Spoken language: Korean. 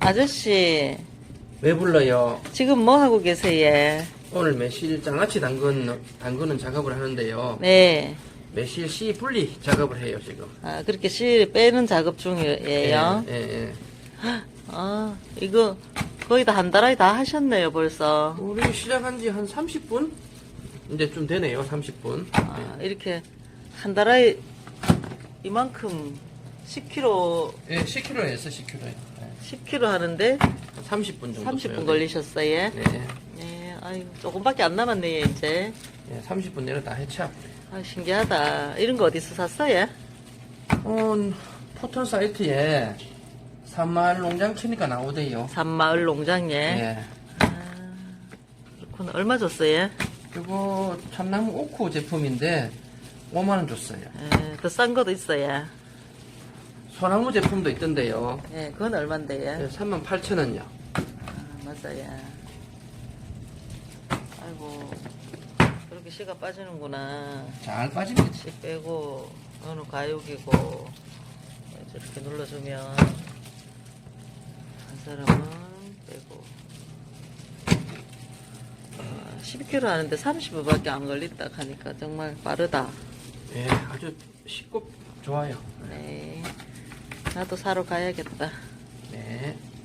아저씨, 왜 불러요? 지금 뭐 하고 계세요? 오늘 매실 장아찌 담근, 담그는 작업을 하는데요. 네. 매실 씨 분리 작업을 해요, 지금. 아, 그렇게 씨 빼는 작업 중이에요. 예, 예. 아, 이거 거의 다 한 달에 다 하셨네요, 벌써. 우리 시작한 지 한 30분? 이제 좀 되네요, 30분. 아, 이렇게 한 달에 이만큼 10kg, 예, 10kg 했어, 10kg. 예. 10kg 하는데 30분 정도. 30분 걸리셨어요. 네. 네, 아유, 조금밖에 안 남았네요, 이제. 예, 30분 내로 다 해쳐. 아, 신기하다. 이런 거 어디서 샀어요? 어, 포털 사이트에 산마을 농장 치니까 나오대요. 산마을 농장에. 예. 그렇구나. 얼마 줬어요? 그거 참나무 오크 제품인데 5만원 줬어요. 예, 더싼 것도 있어요. 소나무 제품도 있던데요. 예, 그건 얼만데요? 3만 8천 원요. 아, 맞아요. 아이고, 그렇게 씨가 빠지는구나. 잘 빠집니다. 씨 빼고, 어느 가육이고, 이렇게 눌러주면, 한 사람은 빼고. 아, 12kg 하는데 30분밖에 안 걸린다 하니까 정말 빠르다. 예, 아주 쉽고 좋아요. 네. 나도 사러 가야겠다. 네.